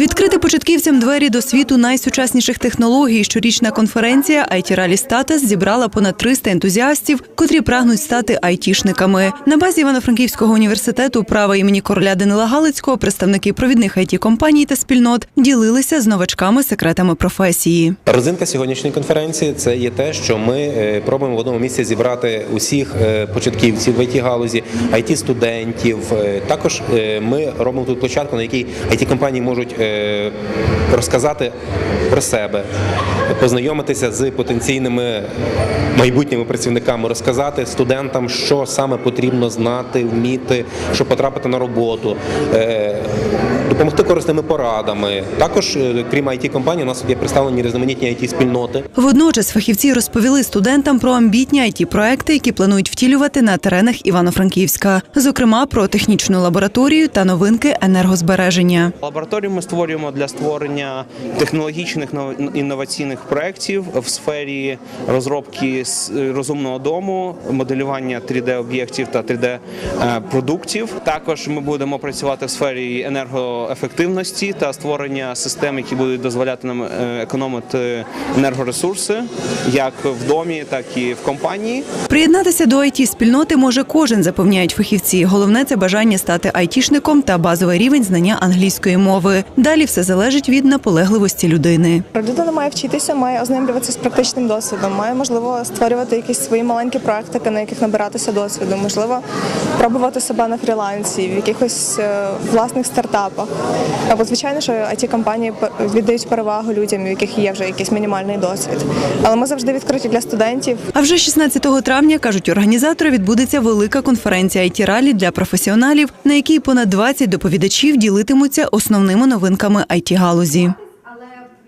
Відкрити початківцям двері до світу найсучасніших технологій. Щорічна конференція IT Rally Status зібрала понад 300 ентузіастів, котрі прагнуть стати айтішниками. На базі Івано-Франківського університету права імені короля Данила Галицького представники провідних it компаній та спільнот ділилися з новачками секретами професії. Родзинка сьогоднішньої конференції це є те, що ми е, пробуємо в одному місці зібрати усіх е, початківців в it галузі, it студентів. Е, Також ми робимо тут площадку, на якій it компанії можуть розказати про себе, познайомитися з потенційними майбутніми працівниками, розказати студентам, що саме потрібно знати, вміти, щоб потрапити на роботу. е, Допомогти корисними порадами. Також, е, крім it компаній, у нас тут є представлені різноманітні it спільноти. Водночас фахівці розповіли студентам про амбітні it проекти які планують втілювати на теренах Івано-Франківська, зокрема про технічну лабораторію та новинки енергозбереження. Лабораторію ми створюємо для створення технологічних нов- інноваційних проєктів в сфері розробки розумного дому, моделювання 3D-об'єктів та 3D-продуктів. Також ми будемо працювати в сфері енергоефективності та створення систем, які будуть дозволяти нам е, економити енергоресурси як в домі, так і в компанії. Приєднатися до it спільноти може кожен, запевняють фахівці. Головне це бажання стати айтішником та базовий рівень знання англійської мови. Далі все залежить від наполегливості людини. Людина має вчитися, має ознайомлюватися з практичним досвідом, має можливо створювати якісь свої маленькі практики, на яких набиратися досвіду, можливо, пробувати себе на фрілансі, в якихось е, власних стартапах. Або звичайно, що it компанії віддають перевагу людям, у яких є вже якийсь мінімальний досвід. Але ми завжди відкриті для студентів. А вже 16 травня кажуть організатори, відбудеться велика конференція it ралі для професіоналів, на якій понад 20 доповідачів ділитимуться основними новинками it галузі.